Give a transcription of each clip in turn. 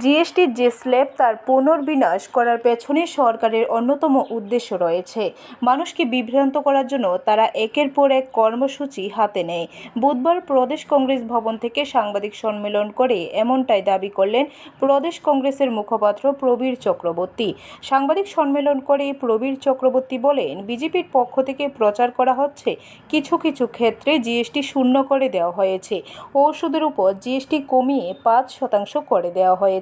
জিএসটির যে স্ল্যাব তার পুনর্বিন্যাস করার পেছনে সরকারের অন্যতম উদ্দেশ্য রয়েছে। মানুষকে বিভ্রান্ত করার জন্য তারা একের পর এক কর্মসূচি হাতে নেয়। বুধবার প্রদেশ কংগ্রেস ভবন থেকে সাংবাদিক সম্মেলন করে এমনটাই দাবি করলেন প্রদেশ কংগ্রেসের মুখপাত্র প্রবীর চক্রবর্তী। সাংবাদিক সম্মেলন করে প্রবীর চক্রবর্তী বলেন, বিজেপির পক্ষ থেকে প্রচার করা হচ্ছে কিছু কিছু ক্ষেত্রে জিএসটি শূন্য করে দেওয়া হয়েছে। ওষুধের উপর জিএসটি কমিয়ে পাঁচ শতাংশ করে দেওয়া হয়েছে।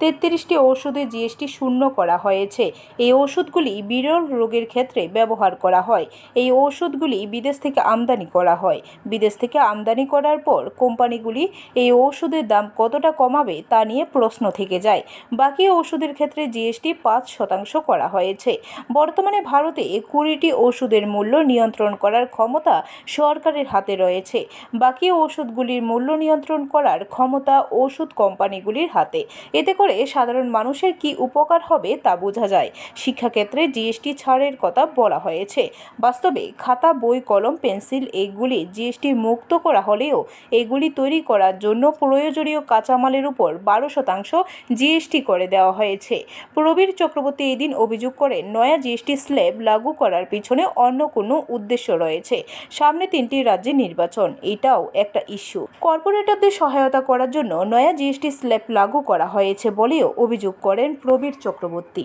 তেত্রিশটি ওষুধে জিএসটি শূন্য করা হয়েছে। এই ওষুধগুলি বিরল রোগের ক্ষেত্রে ব্যবহার করা হয়। এই ওষুধগুলি বিদেশ থেকে আমদানি করা হয়। বিদেশ থেকে আমদানি করার পর কোম্পানিগুলি এই ওষুধের দাম কতটা কমাবে তা নিয়ে প্রশ্ন থেকে যায়। বাকি ওষুধের ক্ষেত্রে জিএসটি পাঁচ শতাংশ করা হয়েছে। বর্তমানে ভারতে কুড়িটি ওষুধের মূল্য নিয়ন্ত্রণ করার ক্ষমতা সরকারের হাতে রয়েছে। বাকি ওষুধগুলির মূল্য নিয়ন্ত্রণ করার ক্ষমতা ওষুধ কোম্পানিগুলির হাতে। এতে করে সাধারণ মানুষের কি উপকার হবে তা বোঝা যায়। শিক্ষাক্ষেত্রে জিএসটি ছাড়ের কথা বলা হয়েছে। বাস্তবে খাতা, বই, কলম, পেন্সিল এগুলি জিএসটি মুক্ত করা হলেও এগুলি তৈরি করার জন্য প্রয়োজনীয় কাঁচামালের উপর বারো শতাংশ জিএসটি করে দেওয়া হয়েছে। প্রবীর চক্রবর্তী এদিন অভিযোগ করেন, নয়া জিএসটি স্ল্যাব লাগু করার পিছনে অন্য কোনো উদ্দেশ্য রয়েছে। সামনে তিনটি রাজ্যে নির্বাচন, এটাও একটা ইস্যু। কর্পোরেটরদের সহায়তা করার জন্য নয়া জিএসটি স্ল্যাব লাগু করা হয়েছে বলেও অভিযোগ করেন প্রবীর চক্রবর্তী।